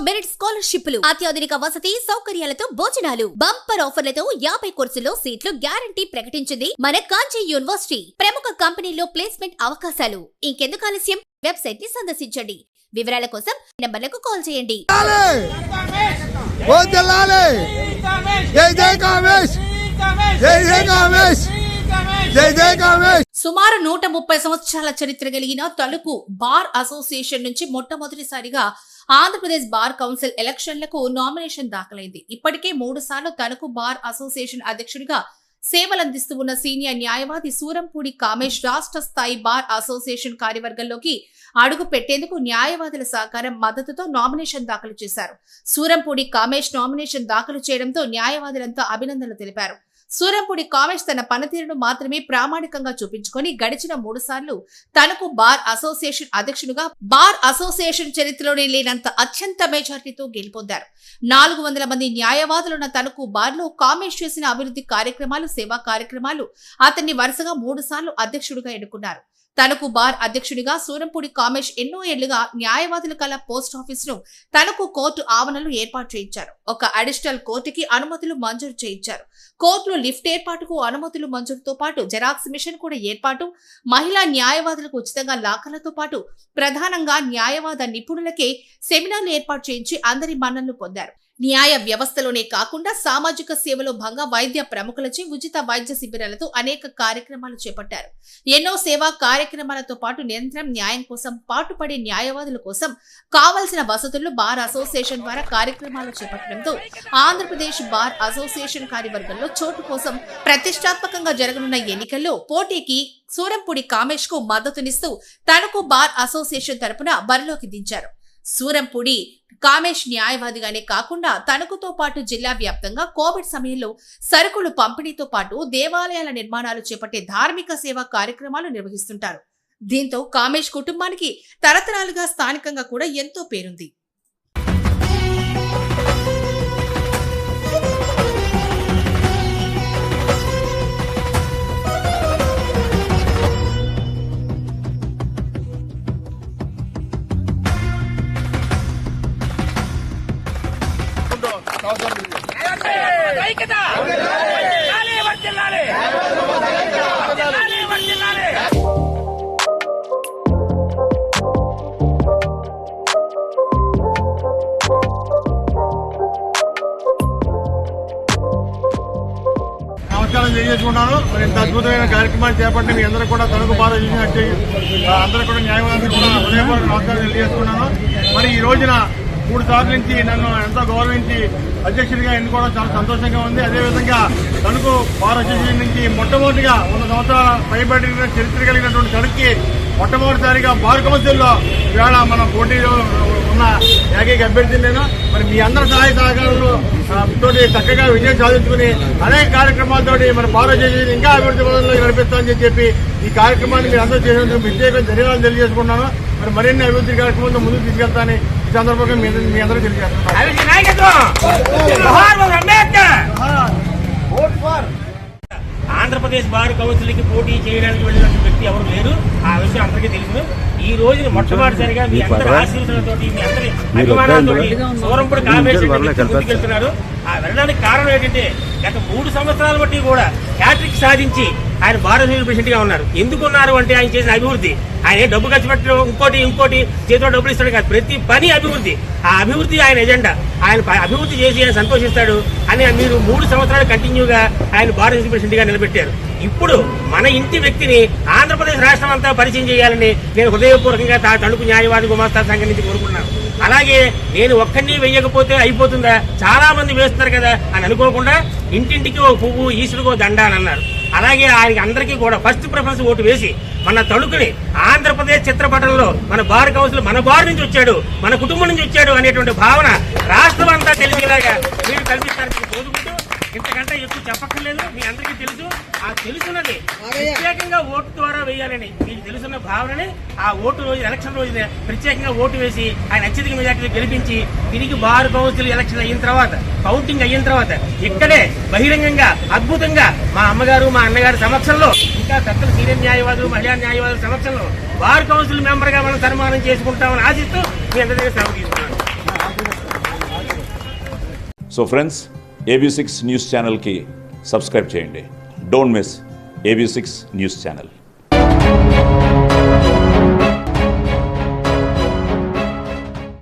Merit స్కాలర్షిప్లు అత్యాధునిక వసతి సౌకర్యాలతో భోజనాలు బంపర్ ఆఫర్లతో యాభై కోర్సుల్లో సీట్లు గ్యారంటీ ప్రకటించింది మన కాంచీ యూనివర్సిటీ. ప్రముఖ కంపెనీల్లో ప్లేస్మెంట్ అవకాశాలు. ఇంకెందుకు ఆలస్యం? వెబ్సైట్ని సందర్శించండి. వివరాల కోసం నంబర్లకు కాల్ చేయండి. సుమారు నూట ముప్పై సంవత్సరాల చరిత్ర కలిగిన తలుపు బార్ అసోసియేషన్ నుంచి మొట్టమొదటిసారిగా ఆంధ్రప్రదేశ్ బార్ కౌన్సిల్ ఎలక్షన్లకు నామినేషన్ దాఖలైంది. ఇప్పటికే మూడు సార్లు తణుకు బార్ అసోసియేషన్ అధ్యక్షుడిగా సేవలందిస్తూ ఉన్న సీనియర్ న్యాయవాది సూరంపూడి కామేష్ రాష్ట్ర స్థాయి బార్ అసోసియేషన్ కార్యవర్గంలోకి అడుగు పెట్టేందుకు న్యాయవాదుల సహకారం మద్దతుతో నామినేషన్ దాఖలు చేశారు. సూరంపూడి కామేష్ నామినేషన్ దాఖలు చేయడంతో న్యాయవాదులంతా అభినందనలు తెలిపారు. సూరంపూడి కామేష్ తన పనితీరును మాత్రమే ప్రామాణికంగా చూపించుకొని గడిచిన మూడు సార్లు తనకు బార్ అసోసియేషన్ అధ్యక్షునిగా బార్ అసోసియేషన్ చరిత్రలోనే లేనంత అత్యంత మెజార్టీతో గెలుపొందారు. నాలుగు వందల మంది న్యాయవాదులున్న తనకు బార్లో కామేష్ చేసిన అభివృద్ధి కార్యక్రమాలు సేవా కార్యక్రమాలు అతన్ని వరుసగా మూడు సార్లు అధ్యక్షుడిగా ఎన్నుకున్నారు. తనకు బార్ అధ్యక్షుడిగా సూరంపూడి కామేష్ ఎన్నో ఏళ్ళుగా న్యాయవాదుల కల పోస్ట్ ఆఫీస్ను తనకు కోర్టు ఆవరణలు ఏర్పాటు చేయించారు. ఒక అడిషనల్ కోర్టుకి అనుమతులు మంజూరు చేయించారు. కోర్టులో లిఫ్ట్ ఏర్పాటుకు అనుమతులు మంజూరుతో పాటు జెరాక్స్ మిషన్ కూడా ఏర్పాటు మహిళా న్యాయవాదులకు ఉచితంగా లాకర్లతో పాటు ప్రధానంగా న్యాయవాద నిపుణులకే సెమినార్లు ఏర్పాటు చేయించి అందరి మన్ననలు పొందారు. న్యాయ వ్యవస్థలోనే కాకుండా సామాజిక సేవలో భాగంగా వైద్య ప్రముఖులచే ఉచిత వైద్య శిబిరాలతో అనేక కార్యక్రమాలు చేపట్టారు. ఎన్నో సేవా కార్యక్రమాలతో పాటు నిరంతరం న్యాయం కోసం పాటుపడే న్యాయవాదుల కోసం కావలసిన వసతులు బార్ అసోసియేషన్ ద్వారా కార్యక్రమాలు చేపట్టడంతో ఆంధ్రప్రదేశ్ బార్ అసోసియేషన్ కార్యవర్గంలో చోటు కోసం ప్రతిష్టాత్మకంగా జరగనున్న ఎన్నికల్లో పోటీకి సూరంపూడి కామేష్కు మద్దతునిస్తూ తనకు బార్ అసోసియేషన్ తరపున బరిలోకి దించారు. సూరంపూడి కామేష్ న్యాయవాదిగానే కాకుండా తణుకుతో పాటు జిల్లా వ్యాప్తంగా కోవిడ్ సమయంలో సరుకులు పంపిణీతో పాటు దేవాలయాల నిర్మాణాలు చేపట్టే ధార్మిక సేవా కార్యక్రమాలు నిర్వహిస్తుంటారు. దీంతో కామేష్ కుటుంబానికి తరతరాలుగా స్థానికంగా కూడా ఎంతో పేరుంది. నమస్కారం తెలియజేసుకున్నాను మరి ఇంత అద్భుతమైన కార్యక్రమాన్ని చేపట్టి మీ అందరూ కూడా తనకు బాధ చేసినట్టు అందరూ కూడా న్యాయవాదులు కూడా హృదయపూర్వక నమస్కారం తెలియజేసుకున్నాను మరి ఈ రోజున మూడు సార్లు నుంచి నన్ను ఎంతో గౌరవించి అధ్యక్షుడిగా ఎన్నుకోవడం చాలా సంతోషంగా ఉంది. అదేవిధంగా తణుకు బార్ అసోసియేషన్ నుంచి మొట్టమొదటిగా వంద సంవత్సరాల పైబడిన చరిత్ర కలిగినటువంటి తణుక్కి మొట్టమొదటిసారిగా బార్ కౌన్సిల్లో ఇవాళ మన పోటీలో ఉన్న ఏకైక అభ్యర్థి నేను మరి మీ అందరి సహాయ సహకారంలో తోటి చక్కగా విజయం సాధించుకుని అనేక కార్యక్రమాలతోటి మన భారతదేశం ఇంకా అభివృద్ధి పదంలో నడిపిస్తామని చెప్పి ఈ కార్యక్రమాన్ని మీరు అందరూ చేసినందుకు ప్రత్యేక ధన్యవాదాలు తెలియజేసుకుంటున్నాను. మరి మరిన్ని అభివృద్ధి కార్యక్రమంలో ముందుకు తీసుకెళ్తానని చంద్రబాబు మీ మీ అందరూ తెలియజేస్తున్నాను ఆంధ్రప్రదేశ్ బార్ కౌన్సిల్కి పోటీ చేయడానికి వెళ్ళినటువంటి వ్యక్తి ఎవరు లేరు. ఆ విషయం అందరికీ తెలుసు. ఈ రోజున మొట్టమొదటిసారిగా మీ అందరి ఆశీర్వాదాలతో మీ అందరి అభిమానాలతో సూరంపుడు కామేశ్వర ముందుకెళ్తున్నారు ఆ వెళ్ళడానికి కారణం ఏంటంటే గత మూడు సంవత్సరాల బట్టి కూడా హ్యాట్రిక్ సాధించి ఆయన భారత ప్రెసిడెంట్గా ఉన్నారు. ఎందుకు ఉన్నారు అంటే ఆయన చేసిన అభివృద్ధి. ఆయన డబ్బు ఖర్చు పెట్టడం ఇంకోటి ఇంకోటి చేతిలో డబ్బులు ఇస్తాడు కాదు. ప్రతి పని అభివృద్ధి. ఆ అభివృద్ధి ఆయన ఎజెండా. ఆయన అభివృద్ధి చేసి ఆయన సంతోషిస్తాడు అని మీరు మూడు సంవత్సరాలు కంటిన్యూగా ఆయన భారత ప్రెసిడెంట్గా నిలబెట్టారు. ఇప్పుడు మన ఇంటి వ్యక్తిని ఆంధ్రప్రదేశ్ రాష్ట్రం అంతా పరిచయం చేయాలని నేను హృదయపూర్వకంగా తా- తణుకు న్యాయవాది గుమాస్తా సంఘం నుంచి కోరుకున్నాను అలాగే నేను ఒక్కడిని వేయకపోతే అయిపోతుందా? చాలా మంది వేస్తున్నారు కదా అని అనుకోకుండా ఇంటింటికి ఓ పువ్వు ఈశ్వరుకు దండ అని అన్నారు. అలాగే ఆయనకి అందరికీ కూడా ఫస్ట్ ప్రిఫరెన్స్ ఓటు వేసి మన తణుకుని ఆంధ్రప్రదేశ్ చిత్రపటంలో మన బార్ కౌన్సిల్ మన బార్ నుంచి వచ్చాడు మన కుటుంబం నుంచి వచ్చాడు అనేటువంటి భావన రాష్ట్రం అంతా తెలిసేలాగా మీరు కల్పిస్తారని కోరుకుంటూ ఇంతకంటే ఎక్కువ చెప్పక్కర్లేదు. మీ అందరికీ తెలుసు. ఆ తెలుసున్నది ప్రత్యేకంగా ఓటు ద్వారా వేయాలని మీకు తెలుసున్న భావనని ఆ ఓటు రోజు ఎలక్షన్ రోజున ప్రత్యేకంగా ఓటు వేసి ఆయన అత్యధిక మెజార్టీలో గెలిపించి తిరిగి బార్ కౌన్సిల్ ఎలక్షన్ అయిన తర్వాత కౌంటింగ్ అయిన తర్వాత ఇక్కడే బహిరంగంగా అద్భుతంగా మా అమ్మగారు మా అన్నగారి సమక్షంలో ఇంకా పెద్దల సీనియర్ న్యాయవాదులు మహిళా న్యాయవాదుల సమక్షంలో బార్ కౌన్సిల్ మెంబర్గా మనం సన్మానం చేసుకుంటామని ఆశిస్తూ మీ అందరి దగ్గర సెలవు తీసుకున్నాను. So friends AB six news ఛానల్కి సబ్స్క్రైబ్ చేయండి. Don't miss AB six news channel